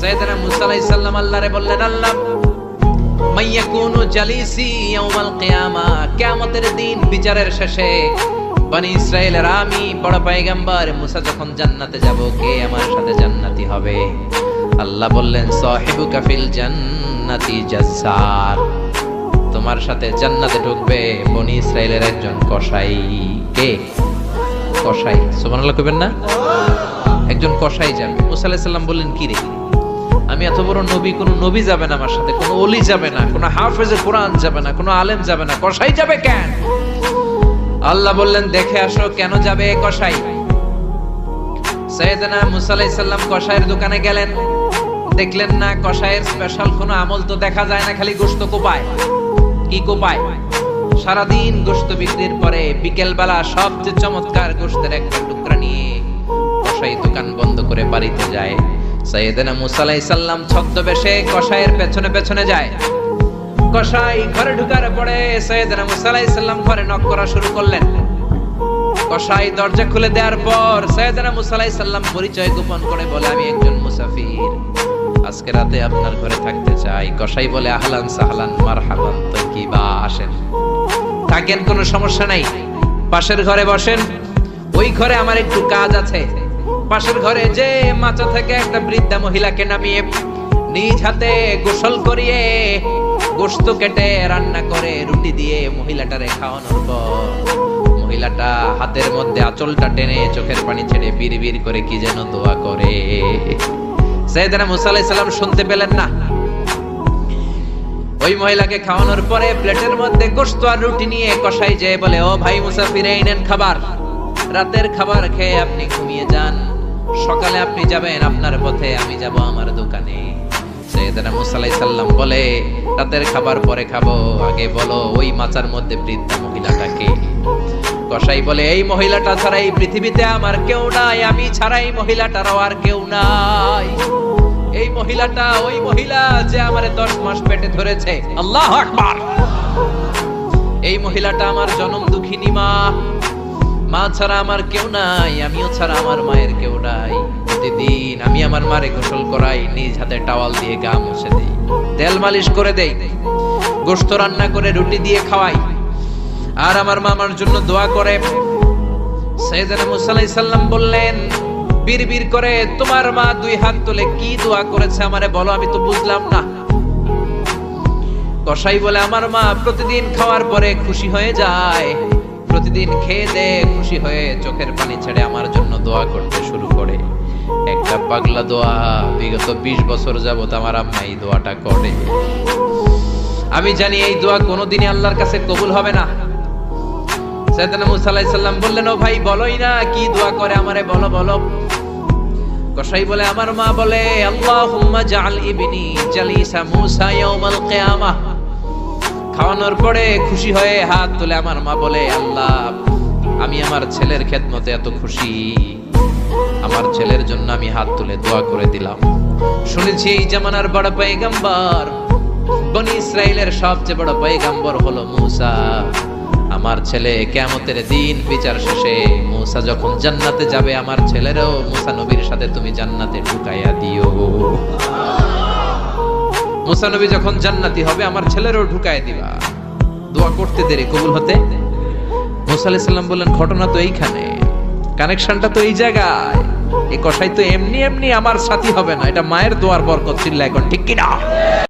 সাইয়েদনা মুসা আলাইহিস সালাম আল্লাহরে বললেন, আল্লাহ, মাইয়াকুনু জালিসি ইয়াউমাল কিয়ামা, কিয়ামতের দিন বিচারের শেষে বনি ইসরায়েলের আমি বড় পয়গম্বর মুসা যখন জান্নাতে যাব, কে আমার সাথে জান্নাতি হবে? আল্লাহ বললেন, সাহিবুকা কাফিল জান্নাতি জাসার তোমার সাথে জান্নাতে ঢুকবে বনি ইসরায়েলের একজন কসাই। কে? কসাই। সুবহানাল্লাহ কইবেন না? একজন কসাই যাবে। মুসা আলাইহিস সালাম বললেন কি রে আমি এত বড় নবী, কোন নবী যাবে না আমার সাথে, কোনো অলি যাবে না, কোনো হাফেজে কোরআন যাবে না, কোনো আলেম যাবে না। কসাই যাবে কেন? আল্লাহ বললেন, দেখে আসো কেন যাবে কসাই? সৈয়দনা মুসা আলাইহিস সালাম কসাইয়ের দোকানে গেলেন। দেখলেন না, কসাইয়ের স্পেশাল কোনো আমল তো দেখা যায় না, খালি গোশত কোপায়। কি কোপায়? সারাদিন গোশত বিক্রির পরে বিকেল বেলা সবচেয়ে চমৎকার গোশতের একটা টুকরা নিয়ে কসাই দোকান বন্ধ করে বাড়িতে যায়। সৈয়দনা মুসা আলাইহিস সালাম ছদ্মবেশে কসাইয়ের পেছনে পেছনে যায়। কসাই ঘরে ঢুকার পরে সৈয়দনা মুসা আলাইহিস সালাম ঘরে নক করা শুরু করলেন। কসাই দরজা খুলে দেওয়ার পর সৈয়দনা মুসা আলাইহিস সালাম পরিচয় গোপন করে বলে, আমি একজন মুসাফির। আজকে রাতে আপনার ঘরে থাকতে চাই। কসাই বলে, আহলান সাহলান, মারহাবান তৈকিবা আসেন। থাকেন, কোনো সমস্যা নাই। পাশের ঘরে বসেন। ওই ঘরে আমার একটু কাজ আছে। পাশের ঘরে যে মাচা থেকে একটা বৃদ্ধা মহিলাকে নামিয়ে নিজ হাতে গোসল করিয়ে গোস্ত কেটে রান্না করে রুটি দিয়ে মহিলাটারে খাওয়ানোর পর মহিলাটা হাতের মধ্যে আঁচলটা টেনে চোখের পানি ছেড়ে বীর করে কি যেন দোয়া করে। সৈয়দনা মুসা আলাইহিস সালাম শুনতে পেলেন না। ওই মহিলাকে খাওয়ানোর পরে প্লেটের মধ্যে গোশত আর রুটি নিয়ে কষাই যেয়ে বলে, ও ভাই মুসাফির, এই নেন খাবার। রাতের খাবার খেয়ে আপনি ঘুমিয়ে যান। সকালে আপনি যাবেন, আপনার পথে আমি যাব আমার দোকানে। সৈয়দনা মুসা আলাইহিস সাল্লাম বলে, রাতের খাবার পরে খাব। আগে বলো, ওই মাচার মধ্যে বৃদ্ধা মহিলাটাকে। কসাই বলে, এই মহিলাটা ছাড়া এই পৃথিবীতে আমার কেউ নাই, আমি ছাড়া এই মহিলাটারও আর কেউ নাই। এই মহিলাটা, ওই মহিলা যে আমারে দশ মাস পেটে ধরেছে, আল্লাহ আকবার। এই মহিলাটা আমার জনম দুঃখিনী মা মা ছাড়া আমার কেউ নাই, আমিও ছাড়া আমার মায়ের কেউ নাই। প্রতিদিন আমি আমার মারে গোসল করাই, নিজ হাতে টাওয়াল দিয়ে গা মুছে দেই। তেল মালিশ করে দেই গোস্ত রান্না করে রুটি দিয়ে খাওয়াই। আর আমার মামার জন্য দোয়া করে। সৈয়দনা মুসা আলাইহিস সালাম বললেন বীর করে, তোমার মা দুই হাত তুলে কি দোয়া করেছে আমারে বলো, আমি তো বুঝলাম না। কসাই বলে, আমার মা প্রতিদিন খাওয়ার পরে খুশি হয়ে যায় প্রতিদিন খেয়ে দে খুশি হয়ে চোখের পানি ছেড়ে আমার জন্য দোয়া করতে শুরু করে। একটা পাগলা দোয়া, বিগত বিশ বছর যাবত আমার আম্মা এই দোয়াটা করে। আমি জানি এই দোয়া কোনোদিনই আল্লাহর কাছে কবুল হবে না। সৈয়দনা মুসা আলাইহিস বললেন, ও ভাই, বলোই না কি দোয়া করে আমারে, বলো বলো। কসাই বলে, আমার মা বলে, আল্লাহুম্মা জাআল ইবনি জালিসা মুসা ইয়াউমাল কিয়ামাহ খাওয়ানোর পরে খুশি হয়ে হাত তুলে আমার মা বলে, আল্লাহ, আমি আমার ছেলের খেদমতে এত খুশি। আমার ছেলের জন্য আমি হাত তুলে দোয়া করে দিলাম। শুনেছি এই জামানার বড় পয়গম্বর, বনি ইসরায়েলের সবচেয়ে বড় পয়গম্বর হলো মুসা। আমার ছেলে কেমতের দিন বিচার শেষে মুসা যখন জান্নাতে যাবে, আমার ছেলেরও মুসা নবীর সাথে তুমি জান্নাতে ঢুকাইয়া দিও। মুসা নবী যখন জান্নাতি হবে, আমার ছেলেরও ঢুকায় দিবা। দোয়া করতে দেরি, কবুল হতে? মুসা বললেন, ঘটনা তো এইখানে। কানেকশনটা তো এই জায়গায়। এ কষাই তো এমনি এমনি আমার সাথী হবে না। এটা মায়ের দোয়ার বরকত ছিল এখন ঠিক কিনা?